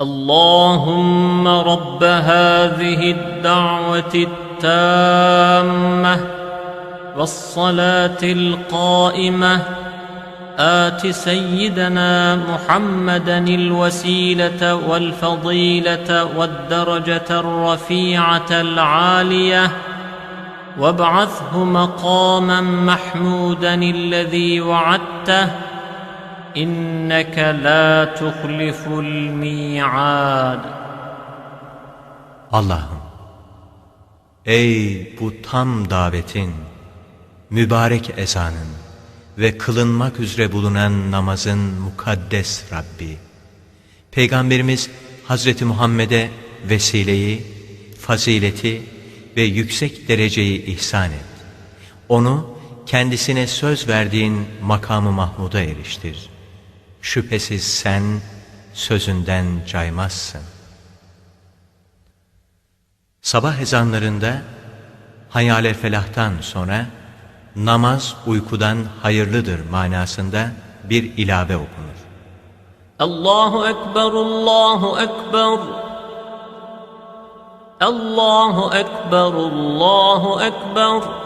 اللهم رب هذه الدعوة التامة والصلاة القائمة. آت سيدنا محمدا الوسيلة والفضيلة والدرجة الرفيعة العالية. وابعثه مقاما محمودا الذي وعدته. إنك لا تخلف الميعاد Allah'ım, ey bu tam davetin, mübarek ezanın ve kılınmak üzere bulunan namazın mukaddes Rabbi, Peygamberimiz Hazreti Muhammed'e vesileyi, fazileti ve yüksek dereceyi ihsan et. Onu kendisine söz verdiğin makamı Mahmud'a eriştir. şüphesiz sen sözünden caymazsın. Sabah ezanlarında hayale felahtan sonra namaz uykudan hayırlıdır manasında bir ilave okunur. Allahu Ekber, Allahu Ekber, Allahu Ekber, Allahu Ekber.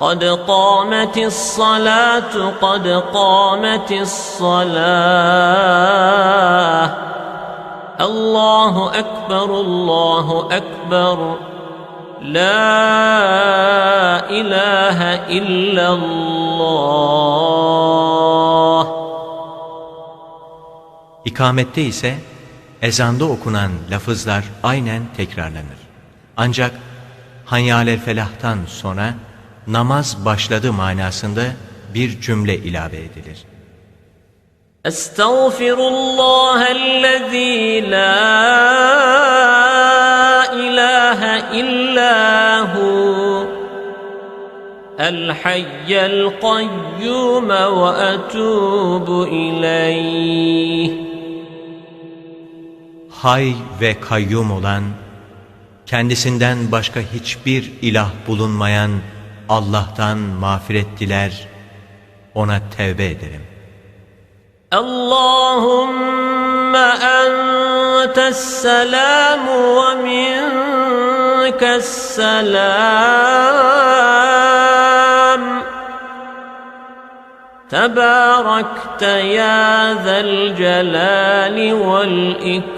قد قامت الصلاة قد قامت الصلاة الله أكبر الله أكبر لا إله إلا الله İkamette ise ezanda okunan lafızlar aynen tekrarlanır. Ancak hanyalel felahtan sonra namaz başladı manasında bir cümle ilave edilir. Estağfirullahellezî la ilahe illahu el hayyel kayyume ve etubu ileyh Hay ve kayyum olan, kendisinden başka hiçbir ilah bulunmayan Allah'tan mağfiret diler, ona tevbe ederim. Allahümme entesselamu ve minkesselam. Tebarekte ya zel celali vel ikram.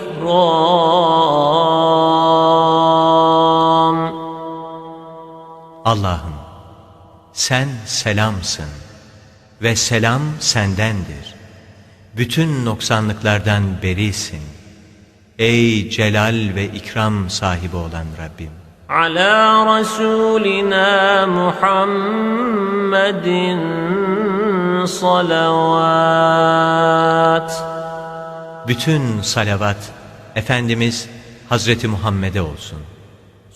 Allah'ım sen selamsın ve selam sendendir. Bütün noksanlıklardan berisin. Ey celal ve ikram sahibi olan Rabbim! Ala Rasulina Muhammedin salavat Bütün salavat Efendimiz Hazreti Muhammed'e olsun.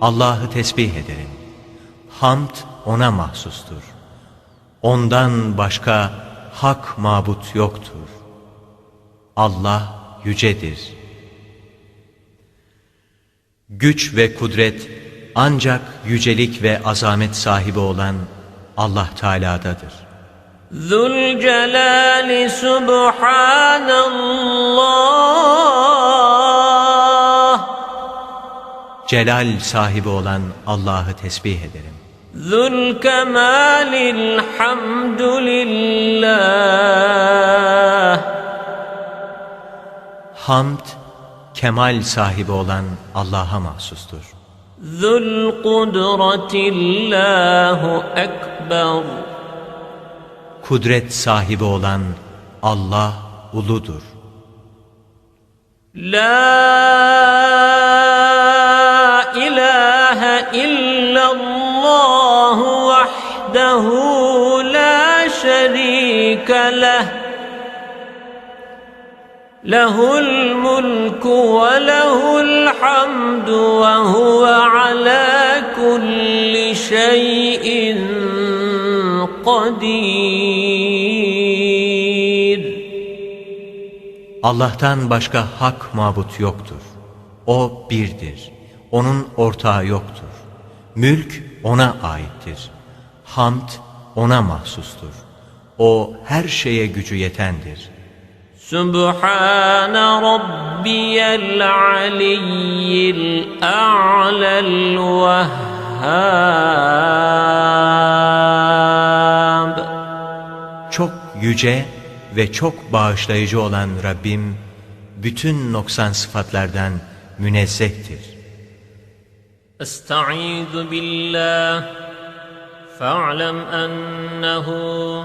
Allah'ı tesbih ederim. Hamd O'na mahsustur. Ondan başka hak mabut yoktur. Allah yücedir. Güç ve kudret ancak yücelik ve azamet sahibi olan Allah Teala'dadır. Zülcelali Subhanallah celal sahibi olan Allah'ı tesbih ederim. Zülkemalil hamdülillah Hamd, kemal sahibi olan Allah'a mahsustur. Zül kudretillahu ekber Kudret sahibi olan Allah uludur. La شريك له له الملك وله الحمد وهو على كل شيء قدير Allah'tan başka hak mabut yoktur. O birdir. Onun ortağı yoktur. Mülk O'na aittir. Hamd O'na mahsustur. O her şeye gücü yetendir. Sübhane Rabbiyel Aliyyil A'lel Vehhab Çok yüce ve çok bağışlayıcı olan Rabbim, bütün noksan sıfatlardan münezzehtir. Estaizu billah, fa'lem ennehu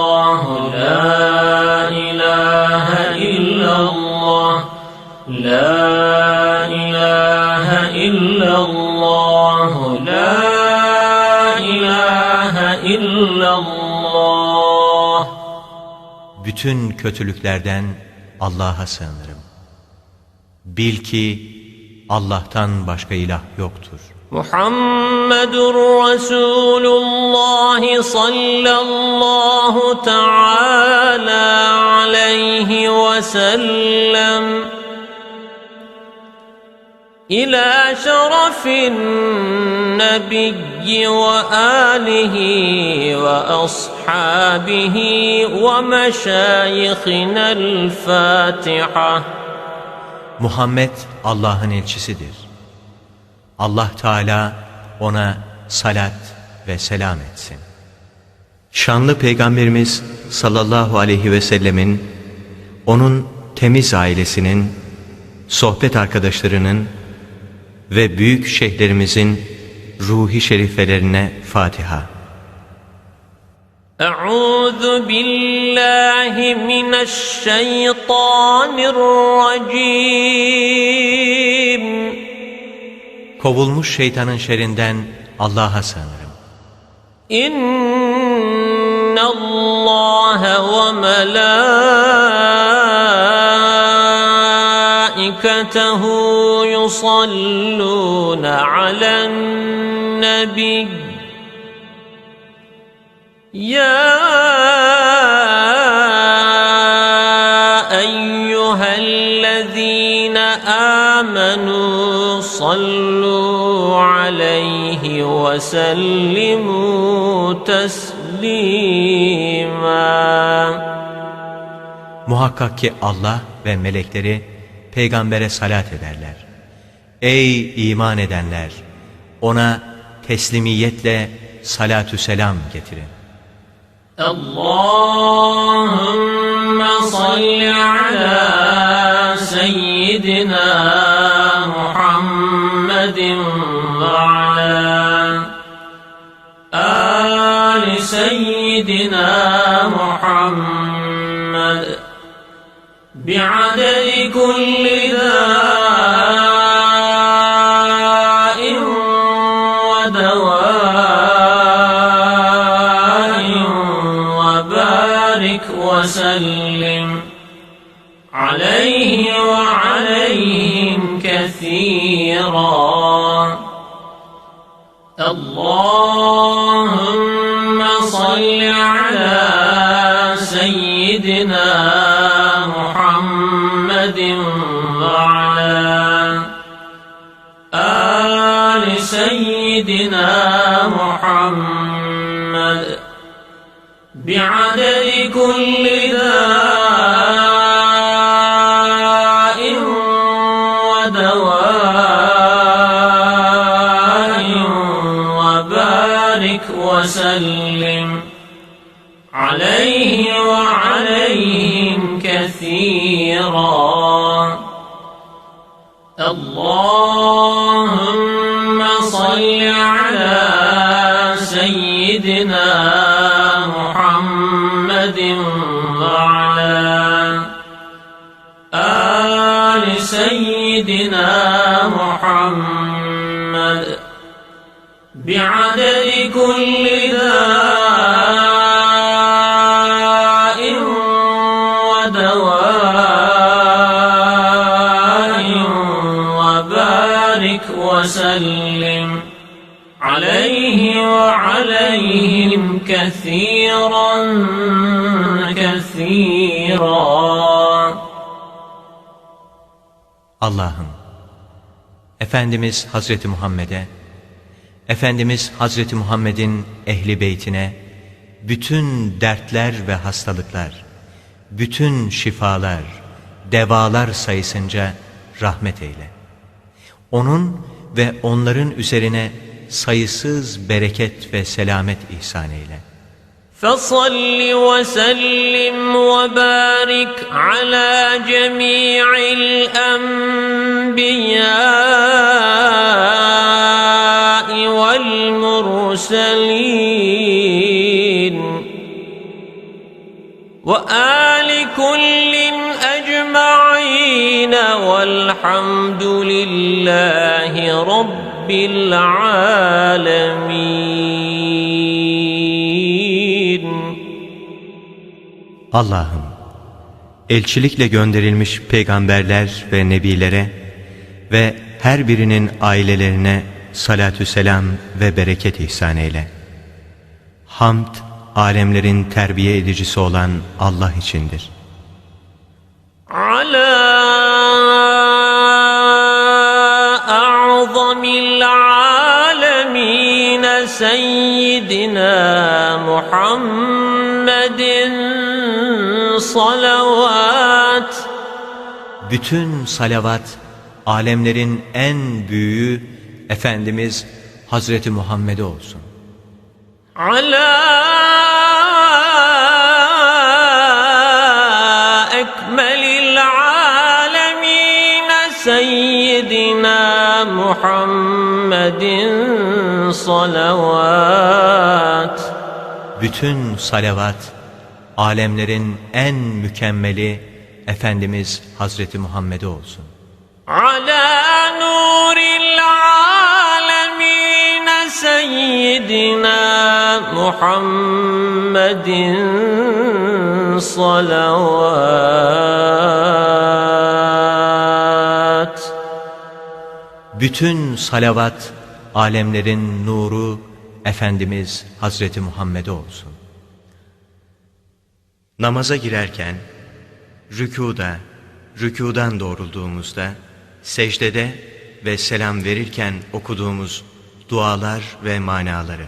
illallah. Bütün kötülüklerden Allah'a sığınırım. Bil ki Allah'tan başka ilah yoktur. Muhammedur Resulullah sallallahu teala aleyhi ve sellem. إلى شرف النبي وآله وأصحابه ومشايخنا الفاتحة Muhammed Allah'ın elçisidir. Allah Teala ona salat ve selam etsin. Şanlı Peygamberimiz sallallahu aleyhi ve sellemin, onun temiz ailesinin, sohbet arkadaşlarının ve büyük şeyhlerimizin ruhi şerifelerine Fatiha. Euzu billahi mineşşeytanirracim. Kovulmuş şeytanın şerinden Allah'a sığınırım. İnnallaha ve melâ وملائكته يصلون على النبي. يا أيها الذين آمنوا صلوا عليه وسلموا تسليما. Muhakkak ki Allah ve melekleri peygambere salat ederler. Ey iman edenler! Ona teslimiyetle salatü selam getirin. Allahümme salli ala seyyidina Muhammedin ve ala ali seyyidina Muhammed. بعدد كل داء ودواء وبارك وسلم عليه وعليهم كثيرا. اللهم صل على سيدنا سيدنا محمد بعدد كل داء ودواء وبارك وسلم عليه وعليهم سيدنا محمد وعلى آل سيدنا محمد بعدد كل داء ودواء وبارك وسلم. كثيرا كثيرا Allah'ım, Efendimiz Hazreti Muhammed'e, Efendimiz Hazreti Muhammed'in ehli beytine, bütün dertler ve hastalıklar, bütün şifalar, devalar sayısınca rahmet eyle. Onun ve onların üzerine sayısız bereket ve selamet ihsan eyle. فصل وسلم وبارك على جميع الأنبياء والمرسلين وآل كل أجمعين والحمد لله رب العالمين Allah'ım, elçilikle gönderilmiş peygamberler ve nebilere ve her birinin ailelerine salatü selam ve bereket ihsan eyle. Hamd, alemlerin terbiye edicisi olan Allah içindir. على أعظم العالمين سيدنا محمد صلوات Bütün salavat, alemlerin en büyüğü Efendimiz Hazreti Muhammed'e olsun. على أكمل العالمين سيدنا محمد صلوات Bütün salavat, alemlerin en mükemmeli Efendimiz Hazreti Muhammed'e olsun. على نور العالمين سيدنا محمد صلوات bütün salavat, alemlerin nuru Efendimiz Hazreti Muhammed'e olsun. Namaza girerken, rükuda, rükudan doğrulduğumuzda, secdede ve selam verirken okuduğumuz dualar ve manaları.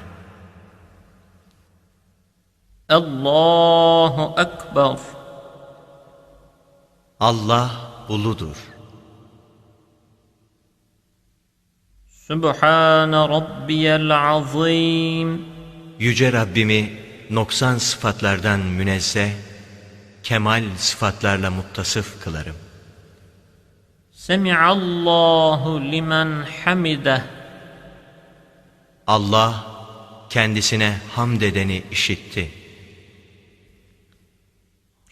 Allahu Ekber Allah uludur. Sübhane Rabbiyel Azim. Yüce Rabbimi noksan sıfatlardan münezzeh, kemal sıfatlarla muttasıf kılarım. Semi'allahu limen hamideh. Allah kendisine hamd edeni işitti.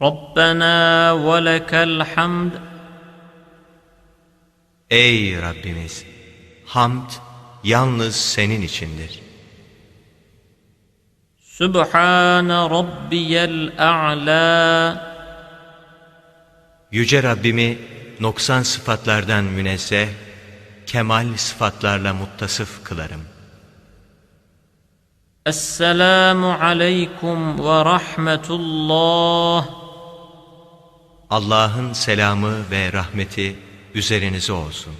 Rabbena ve lekel hamd. Ey Rabbimiz! Hamd yalnız senin içindir. Sübhane Rabbiyel A'la Yüce Rabbimi noksan sıfatlardan münezzeh, kemal sıfatlarla muttasıf kılarım. Esselamu aleykum ve rahmetullah. Allah'ın selamı ve rahmeti üzerinize olsun.